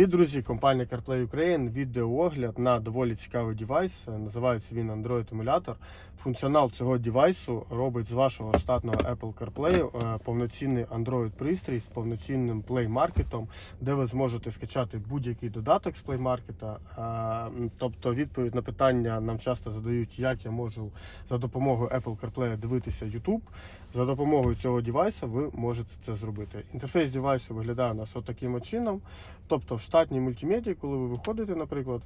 І, друзі, компанія CarPlay Ukraine відеоогляд на доволі цікавий девайс. Називається він Android емулятор. Функціонал цього девайсу робить з вашого штатного Apple CarPlay е, повноцінний Android пристрій з повноцінним Play Market, де ви зможете скачати будь-який додаток з Play Market. Е, Тобто відповідь на питання нам часто задають, як я можу за допомогою Apple CarPlay дивитися YouTube. За допомогою цього девайса ви можете це зробити. Інтерфейс девайсу виглядає у нас от таким от чином. Тобто штатній мультимедії, коли ви виходите, наприклад,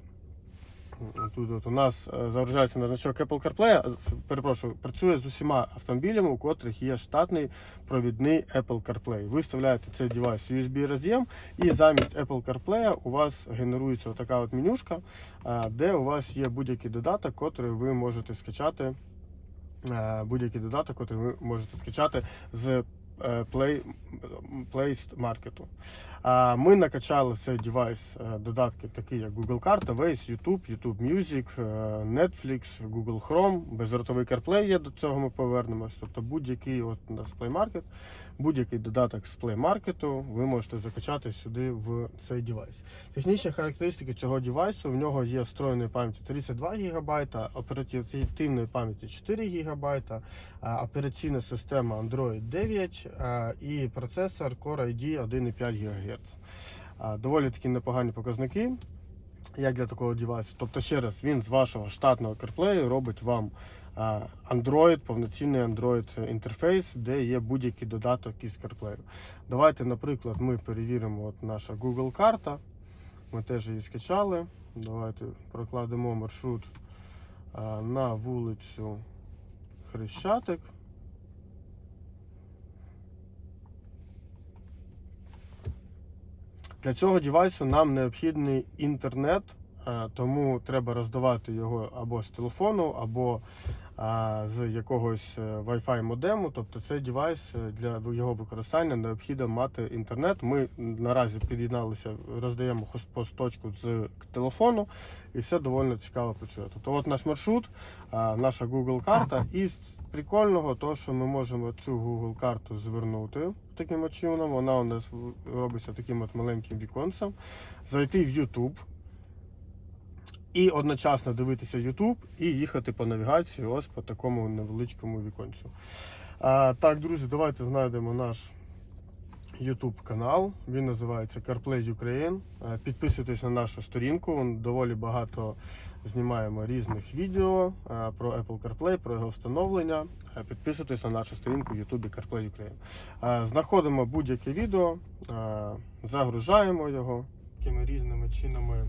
тут от у нас е, загружається на значок Apple CarPlay, перепрошую, працює з усіма автомобілями, у котрих є штатний провідний Apple CarPlay. Ви вставляєте цей девайс USB роз'єм, і замість Apple CarPlay у вас генерується така от менюшка, е, де у вас є будь-який додаток, котрий ви можете скачати. е, Будь-який додаток, який ви можете скачати з Play, Play Market. Ми накачали цей девайс е, додатки, такі як Google карта, Waze, YouTube, YouTube Music, е, Netflix, Google Chrome, безротовий CarPlay є, до цього ми повернемось. Тобто будь-який от у нас Play Market, будь-який додаток з Play Market ви можете закачати сюди в цей девайс. Технічні характеристики цього девайсу, в нього є встроєної пам'яті 32 ГБ, оперативної пам'яті 4 ГБ, операційна система Android 9 е, і процесор Core ID 1,5 ГГц. Е, Доволі такі непогані показники, як для такого девайсу. Тобто, ще раз, він з вашого штатного CarPlay робить вам е, Android, повноцінний Android інтерфейс, де є будь-який додаток із CarPlay. Давайте, наприклад, ми перевіримо от наша Google карта. Ми теж її скачали. Давайте прокладемо маршрут на вулицю Хрещатик. Для цього девайсу нам необхідний інтернет, е, тому треба роздавати його або з телефону, або е, з якогось е, Wi-Fi модему. Тобто цей девайс для його використання необхідно мати інтернет. Ми наразі під'єдналися, роздаємо хостпост-точку з телефону, і все доволі цікаво працює. Тобто, от наш маршрут, наша Google карта, і з прикольного, то, що ми можемо цю Google карту звернути таким чином. Вона у нас робиться таким от маленьким віконцем. Зайти в YouTube і одночасно дивитися YouTube і їхати по навігації ось по такому невеличкому віконцю. А, так, друзі, давайте знайдемо наш YouTube канал. Він називається CarPlay Ukraine. Е, Підписуйтесь на нашу сторінку. Доволі багато знімаємо різних відео е, про Apple CarPlay, про його встановлення. Е, Підписуйтесь на нашу сторінку в YouTube CarPlay Ukraine. Знаходимо будь-яке відео, загружаємо його такими різними чинами.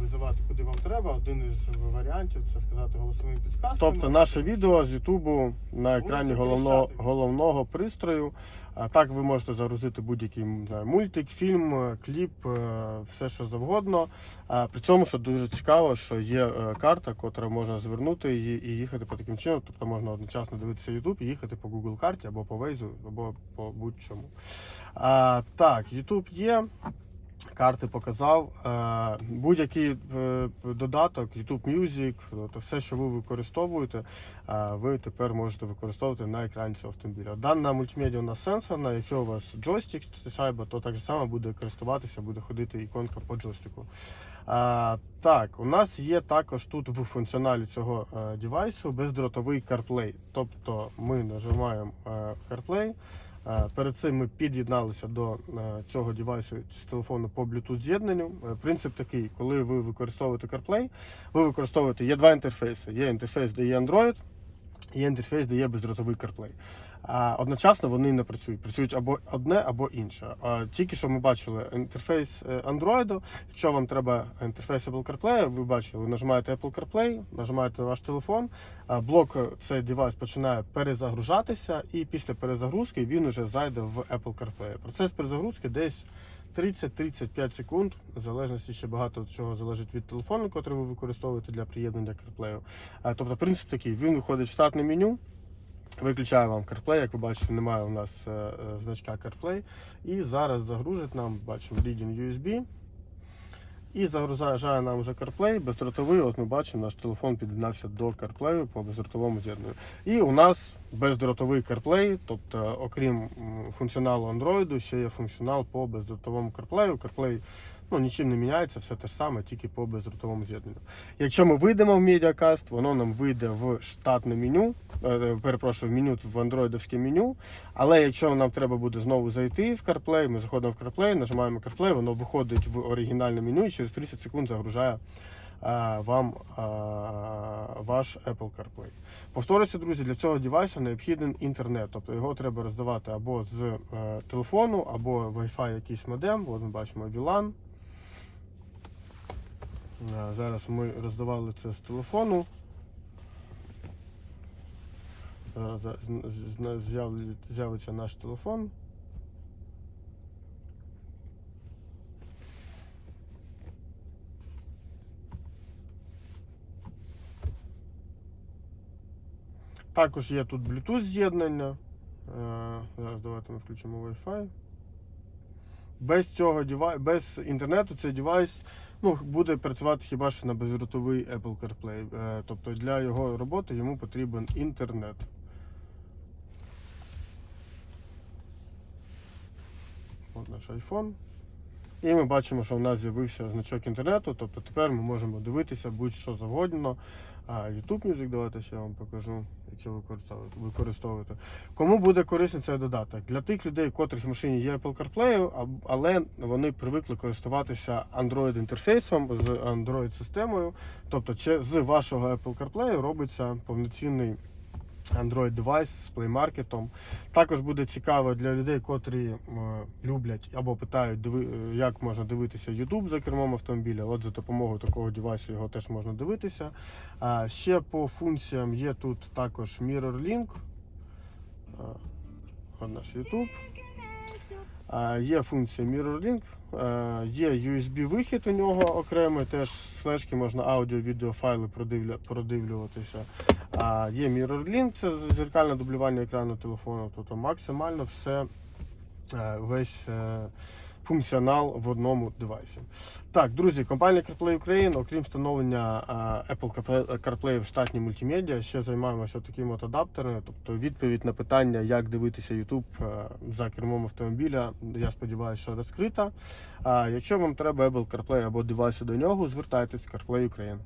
Визивати куди вам треба. Один із варіантів це сказати голосовими підсказками. Тобто наше відео з Ютубу на екрані головного, головного пристрою. А так ви можете загрузити будь-який мультик, фільм, е, кліп, е, все що завгодно. А При цьому, що дуже цікаво, що є е, карта, котра можна звернути і, і їхати по таким чином. Тобто можна одночасно дивитися YouTube і їхати по Google карті або по Waze, або по будь-чому. А, так, YouTube є. Карти показав. Е, Будь-який е, додаток, YouTube Music, то все, що ви використовуєте, е, ви тепер можете використовувати на екрані цього автомобіля. Дана мультимедіа у нас сенсорна. Якщо у вас джойстик шайба, то так само буде користуватися, буде ходити іконка по джойстику. Так, у нас є також тут в функціоналі цього девайсу бездротовий CarPlay. Тобто ми нажимаємо CarPlay. Е, Перед цим ми під'єдналися до е, цього девайсу з телефону по Bluetooth з'єднанню. Е, Принцип такий, коли ви використовуєте CarPlay, ви використовуєте є два інтерфейси. Є інтерфейс, де є Android, є інтерфейс, де є бездротовий CarPlay. Одночасно вони не працюють. Працюють або одне, або інше. Тільки що ми бачили інтерфейс Android. Якщо вам треба інтерфейс Apple CarPlay, ви бачили, ви нажимаєте Apple CarPlay, нажимаєте ваш телефон, блок е, цей девайс починає перезагружатися, і після перезагрузки він уже зайде в Apple CarPlay. Процес перезагрузки десь 30-35 секунд, в залежності ще багато чого залежить від телефону, який ви використовуєте для приєднання CarPlay. Тобто принцип такий: він виходить в штатне меню. Виключає вам CarPlay, як ви бачите, немає у нас е, е, значка CarPlay. І зараз загружить нам, бачимо Reading USB. І загружає нам вже CarPlay бездротовий. От ми бачимо, наш телефон під'єднався до CarPlay по бездротовому з'єднанню. І у нас бездротовий CarPlay, тобто, окрім функціоналу Android, ще є функціонал по бездротовому CarPlay. CarPlay ну, нічим не міняється, все те ж саме, тільки по бездротовому з'єднанню. Якщо ми вийдемо в Mediacast, воно нам вийде в штатне меню, е, перепрошую, в меню в андроїдовське меню. Але якщо нам треба буде знову зайти в CarPlay, ми заходимо в CarPlay, нажимаємо CarPlay, воно виходить в оригінальне меню через 30 секунд загружає е, вам е, ваш Apple CarPlay. Повторюся, друзі, для цього девайсу необхідний інтернет. Тобто його треба роздавати або з е, телефону, або Wi-Fi якийсь модем. От ми бачимо VLAN. Е, Зараз ми роздавали це з телефону. Зараз з'явиться наш телефон. Також є тут Bluetooth з'єднання. Е, Зараз давайте ми включимо Wi-Fi. Без цього без інтернету цей девайс ну, буде працювати хіба що на безротовий Apple CarPlay. Е, Тобто для його роботи йому потрібен інтернет. От наш iPhone. І ми бачимо, що в нас з'явився значок інтернету. Тобто тепер ми можемо дивитися будь-що завгодно. А, YouTube Music, давайте ще вам покажу, якщо використовуєте. Кому буде корисний цей додаток? Для тих людей, у котрих в машині є Apple CarPlay, але вони привикли користуватися Android інтерфейсом з Android системою. Тобто з вашого Apple CarPlay робиться повноцінний Android девайс з Play Market. Також буде цікаво для людей, котрі е, люблять або питають, е, як можна дивитися YouTube за кермом автомобіля. От за допомогою такого девайсу його теж можна дивитися. Ще по функціям є тут також Mirror Link. От наш YouTube. Є функція MirrorLink, є USB-вихід у нього окремий, теж флешки можна аудіо-відео файли продивлюватися. Є MirrorLink, це зеркальне дублювання екрану телефону, тобто максимально все, е, весь е, функціонал в одному девайсі. Так, друзі, компанія CarPlay Ukraine, окрім встановлення Apple CarPlay- в штатній мультимедіа, ще займаємося такими от адаптерами. Тобто відповідь на питання, як дивитися YouTube е, за кермом автомобіля, я сподіваюся, що розкрита. А якщо вам треба Apple CarPlay або девайси до нього, звертайтесь в CarPlay Ukraine.